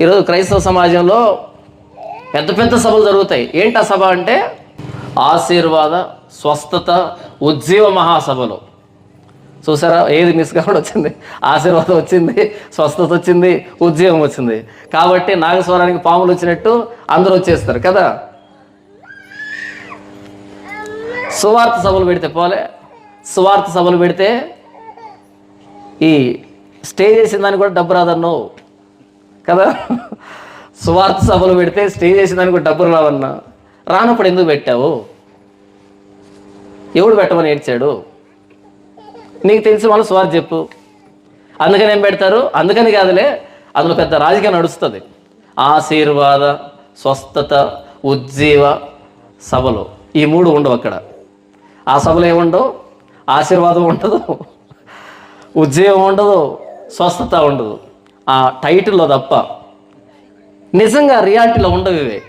ఈరోజు క్రైస్తవ సమాజంలో పెద్ద పెద్ద సభలు జరుగుతాయి. ఏంటి ఆ సభ అంటే ఆశీర్వాద స్వస్థత ఉజ్జీవ మహాసభలు. చూసారా? ఏది మిస్ కావడం వచ్చింది. ఆశీర్వాదం వచ్చింది స్వస్థత వచ్చింది ఉద్యోగం వచ్చింది. కాబట్టి నాగస్వరానికి పాములు వచ్చినట్టు అందరూ వచ్చేస్తారు కదా? సువార్త సభలు పెడితే పోలే. సువార్త సభలు పెడితే ఈ స్టే చేసిన దానికి కూడా డబ్బు రాదన్నావు. కదా? స్వార్థ సభలు పెడితే స్టే చేసిన దానికి డబ్బులు రావన్నా? రానప్పుడు ఎందుకు పెట్టావు? ఎవడు పెట్టమని ఏడ్చాడు? నీకు తెలిసిన వాళ్ళు స్వార్థ చెప్పు. అందుకని ఏం పెడతారు? అందుకని కాదులే అందులో పెద్ద రాజకీయం నడుస్తుంది. ఆశీర్వాద స్వస్థత ఉజ్జీవ సభలు ఈ మూడు ఉండవు అక్కడ. ఆ సభలు ఏముండవు? ఆశీర్వాదం ఉండదు ఉజ్జీవం ఉండదు స్వస్థత ఉండదు. ఆ టైటిల్లో తప్ప. నిజంగా రియాలిటీలో ఉండవు ఇవే.